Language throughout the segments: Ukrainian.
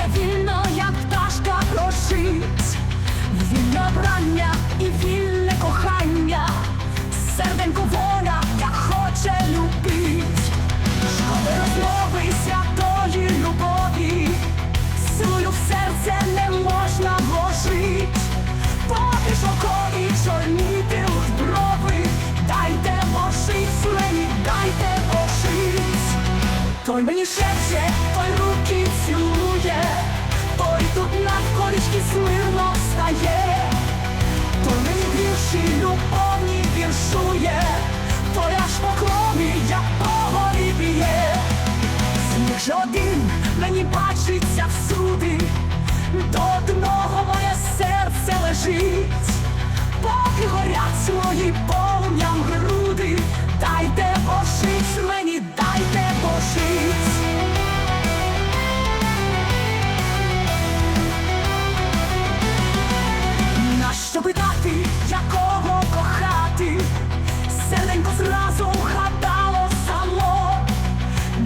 Чиє вільно, як пташка крошить, вільно брання і вільне шепче, той руки цілує, той тут навколішки смирно встає, той мені вірші любовні віршує, той аж поклони, як по б'є. Сніг же один мені бачиться всюди, до одного моє серце лежить, поки горять мої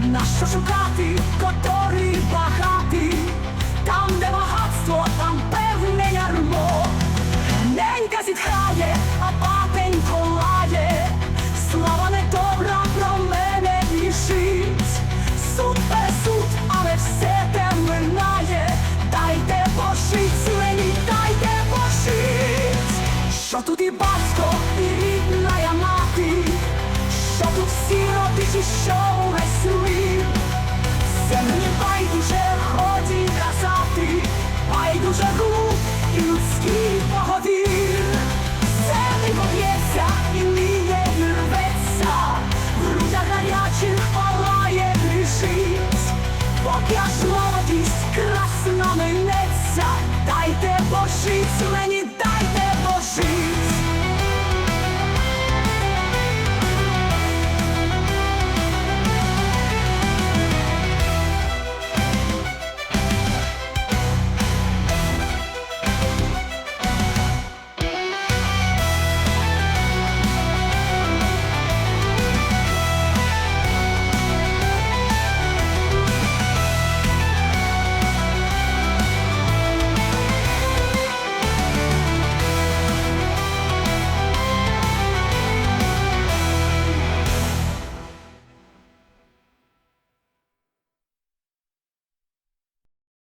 Нащо шукати, котрі багатий? Там, де багатство, там певне ярмо. Ненька зітхає, людський боговір, все не б'ється і ниє не рветься, в гарячих палає рішить, поки аж молодість минеться, дайте божі мені.